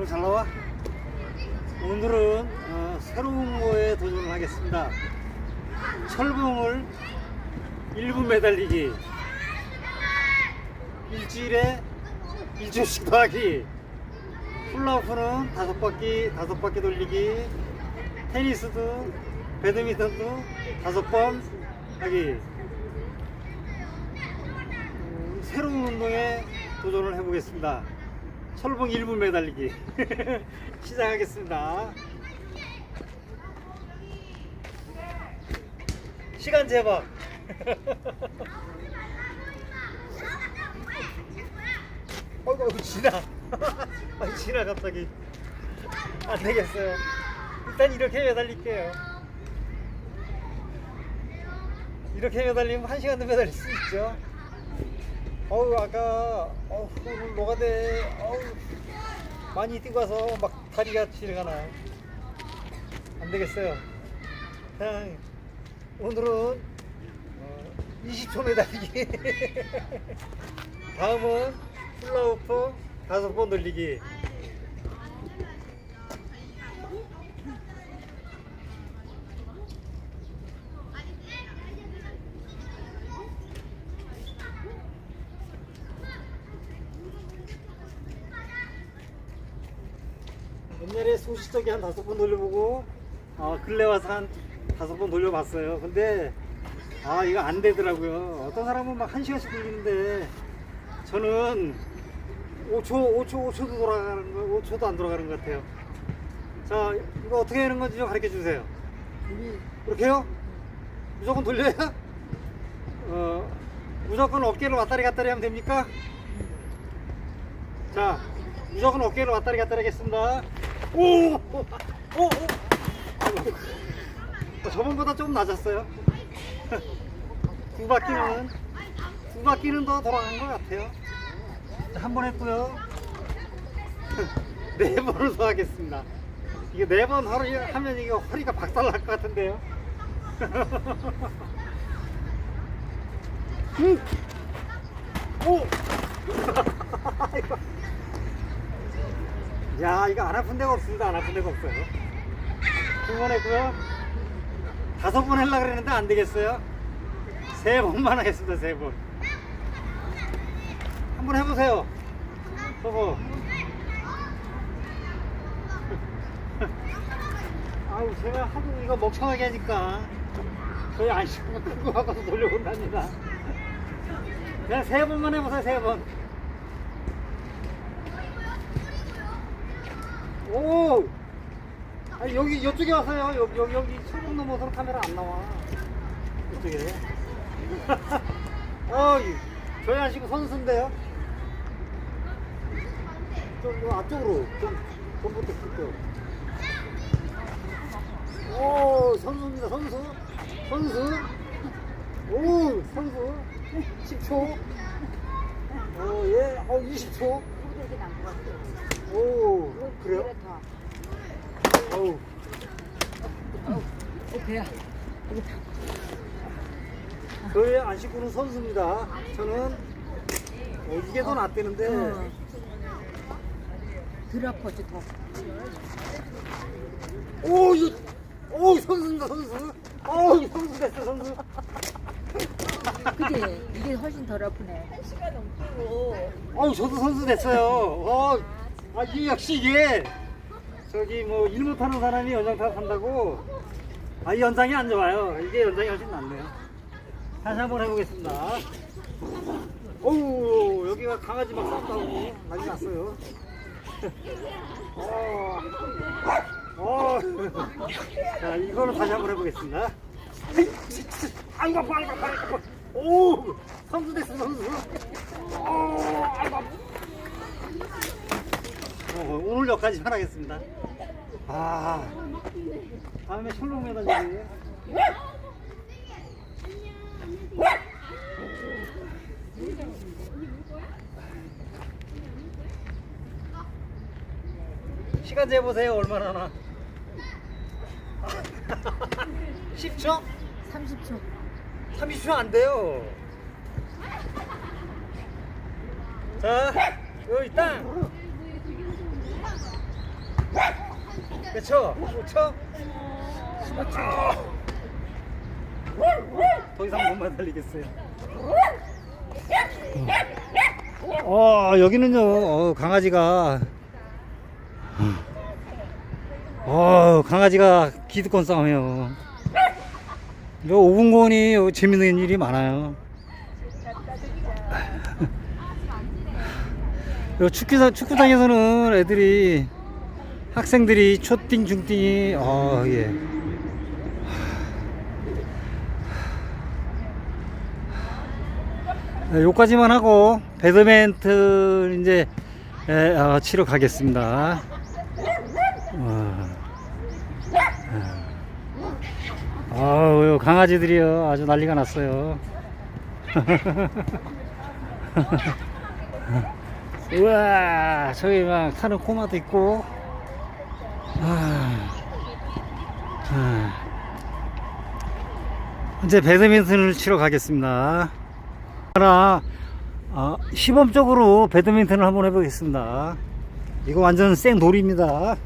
오늘 잘 나와? 오늘은 어, 새로운 거에 도전을 하겠습니다. 철봉을 1분 매달리기. 일주일에 1초씩 더하기. 훌라후프는 다섯 바퀴, 다섯 바퀴 돌리기. 테니스도, 배드민턴도 다섯 번 하기. 음, 새로운 운동에 도전을 해보겠습니다. 철봉 1분 매달리기 시작하겠습니다. 시간 제박. 어이구, 어이구, 지나. 아, 지나, 갑자기. 안 되겠어요. 일단 이렇게 매달릴게요. 이렇게 매달리면 한 시간도 매달릴 수 있죠. 어우 아까 어우 오늘 노가대 어우. 많이 뛰고 와서 막 다리가 지르가나. 안 되겠어요. 그냥 오늘은 어, 20초 매달리기. 다음은 훌라후프 다섯 번 돌리기 옛날에 소 시적이 한 다섯 번 돌려보고 어, 근래 와서 한 다섯 번 돌려봤어요. 근데 아 이거 안 되더라고요. 어떤 사람은 막 한 시간씩 돌리는데 저는 5초, 5초, 5초도 돌아가는 거, 5초도 안 돌아가는 것 같아요. 자 이거 어떻게 하는 건지 좀 가르쳐 주세요. 이렇게요? 무조건 돌려야? 어, 무조건 어깨를 왔다리 갔다리 하면 됩니까? 자, 무조건 어깨를 왔다리 갔다리 하겠습니다. 오! 오! 오! 어, 저번보다 좀 낮았어요. 두 바퀴는, 두 바퀴는 더 돌아간 것 같아요. 한 번 했고요. 네 번을 더 하겠습니다. 이게 네 번 하면 이게 허리가 박살 날 것 같은데요. 음. 오! 야, 이거 안 아픈 데가 없습니다. 안 아픈 데가 없어요. 두번 했고요. 다섯 번 하려고 그랬는데 안 되겠어요. 세 번만 하겠습니다. 세 번. 한번 해보세요. 저거. 아우, 제가 하도 이거 먹청하게 하니까 저희 안 시키면 끌고 가서 돌려본답니다. 그냥 세 번만 해보세요. 세 번. 오! 아니, 여기, 이쪽에 와서요. 여기, 여기, 여기, 철봉 넘어서 카메라 안 나와. 이쪽에. 어, 이- 저희 아시고 선수인데요? 좀, 요 앞쪽으로. 좀, 전부터 끌게요. 오, 선수입니다, 선수. 선수. 오, 선수. 10초. 어, 예, 어, 20초. 오, 그래요? 어우. 배야. 저의 안식구는 선수입니다. 저는 어, 이게 더 낫대는데 어. 덜 아파지 더. 오, 이, 오 선수입니다 선수. 오, 이 선수 됐어 선수. 그지? 이게 훨씬 덜 아프네. 어, 저도 선수 됐어요. 어, 아, 이 역시 이게 저기 뭐 일 못하는 사람이 연장타 한다고. 아, 이 연장이 안 좋아요. 이게 연장이 훨씬 낫네요. 다시 한번 해보겠습니다. 어우, 여기가 강아지 막 싸웠다고 난리 났어요. 어, 어. 자, 이거를 다시 한번 해보겠습니다. 아이고, 아파, 아이고, 아파, 아이고. 아파. 오, 선수 됐어, 선수. 어, 아이고, 아파. 어, 오늘 여기까지만 하겠습니다. 아, 다음에 철롱 매달리기. 시간 재보세요. 얼마나 하나. 10초? 30초. 30초 안 돼요. 자, 여기 땅. 그쵸? 15초? 15초. 더 이상 못 달리겠어요. 어, 여기는요, 어, 강아지가, 어, 강아지가 기득권 싸움이에요. 요 오분공원이 재밌는 일이 많아요. 요 축구장, 축구장에서는 애들이, 학생들이 초딩, 중딩이, 어, 예. 네, 요까지만 하고 배드민턴 이제 에, 어, 치러 가겠습니다. 어. 아우 강아지들이요 아주 난리가 났어요. 우와 저기 막 타는 코마도 있고. 아, 아. 이제 배드민턴을 치러 가겠습니다. 하나 아, 시범적으로 배드민턴을 한번 해보겠습니다. 이거 완전 생 놀이입니다.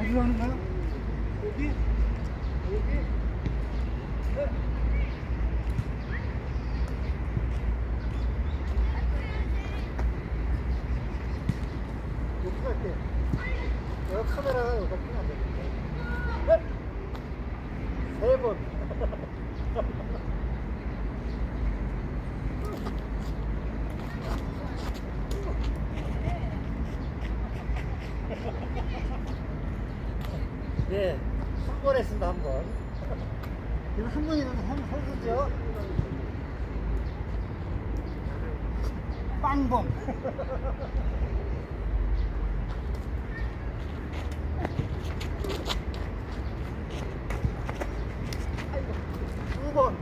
어디로 하는 거야? 여기? 여기? 네. 여기 갈게. 내가 카메라가 여기다 끼면 안 되는데. 네. 세 번. 네, 한 번 했습니다, 한 번. 이거 한 번이라도 한, 선수죠? 빵봉. 두 번.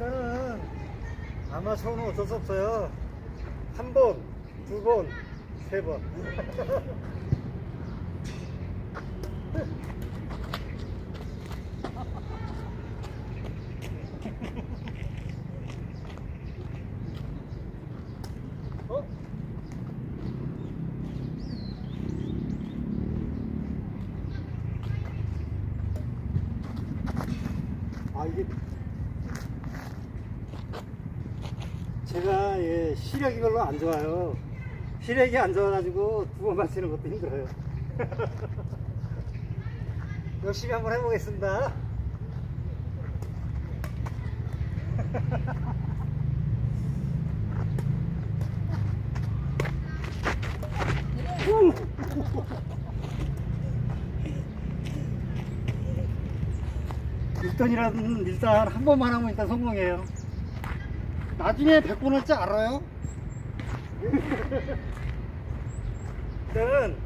일단은 아마추어는 어쩔 수 없어요. 한 번, 두 번, 세 번. 어? 아 이게 시력이 별로 안 좋아요. 시력이 안 좋아가지고 두 번 맞히는 것도 힘들어요. 열심히 한번 해보겠습니다. 일단이라든 일단 한 번만 하면 일단 성공이에요. 나중에 100번 할줄 알아요? 일단은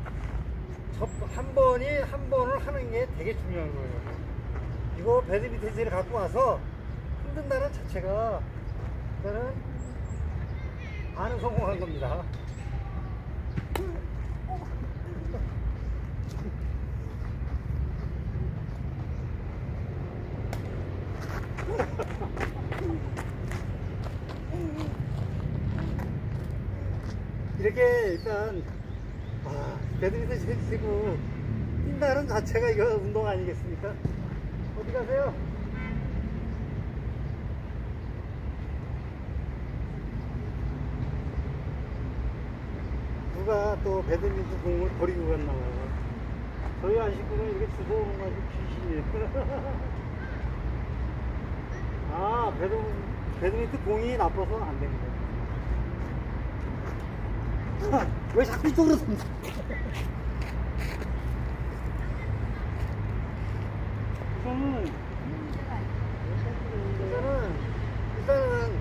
첫- 한 번이 한 번을 하는 게 되게 중요한 거예요. 이거 배드민턴을 갖고 와서 힘든다는 자체가 일단은 반은 성공한 겁니다. 이렇게 일단 아, 배드민턴 치고 뛴다는 자체가 이거 운동 아니겠습니까? 어디 가세요? 누가 또 배드민턴 공을 버리고 갔나 봐요. 저희 안식구는 이렇게 주워오는 거 귀신이에요. 아, 배드, 배드민턴 공이 나빠서 안 됩니다. 왜 자꾸 이쪽으로 던져? 우선은 일단은 일단은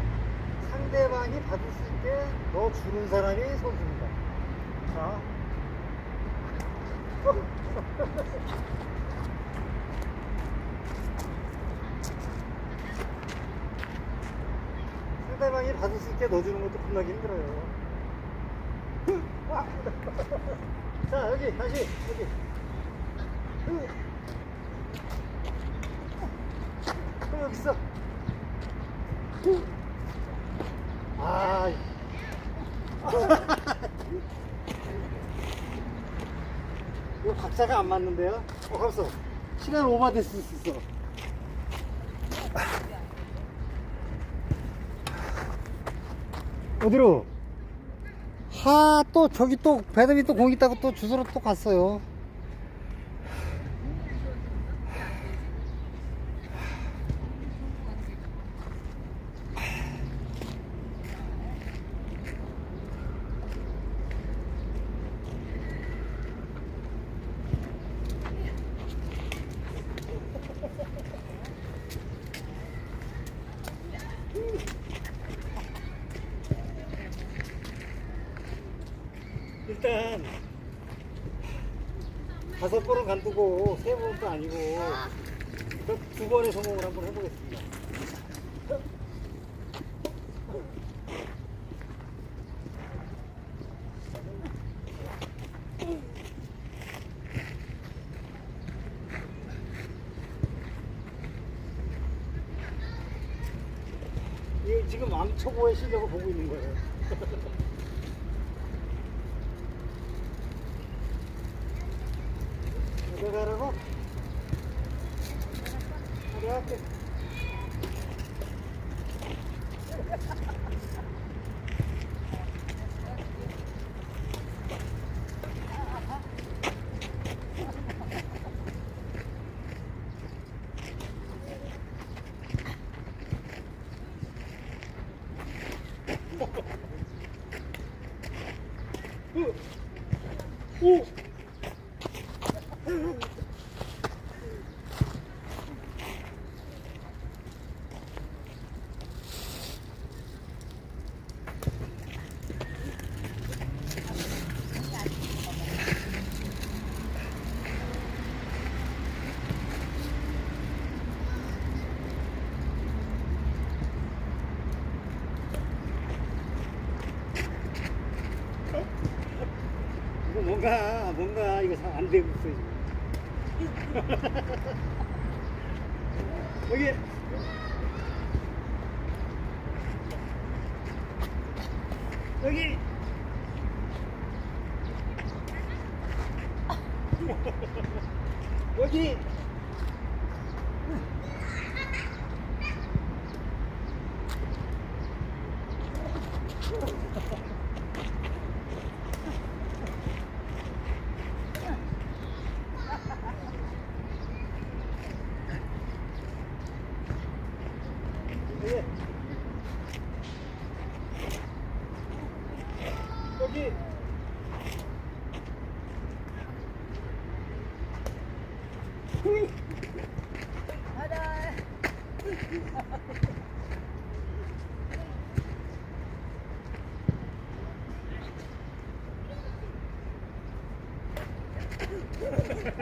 상대방이 받을 수 있게 넣어 주는 사람이 선수입니다. 자. 상대방이 받을 수 있게 넣어주는 것도 겁나기 힘들어요. 자, 여기, 다시, 여기. 또 여기 있어. 아. 이거 박자가 안 맞는데요? 어, 가만있어. 시간 오버 됐을 수 있어. 어디로? 하, 또 저기 또 배드민턴 공 있다고 또 주소로 또 갔어요. 일단 다섯 번은 간두고 세 번도 아니고 두 번의 성공을 한번 해보겠습니다. 지금 왕초보의 실력을 보고 있는 거예요. 내가 하라고? 내가 할게. 오! 이거 뭔가 안 되고 있어 지금. 여기 여기 여기 여기 후이. 해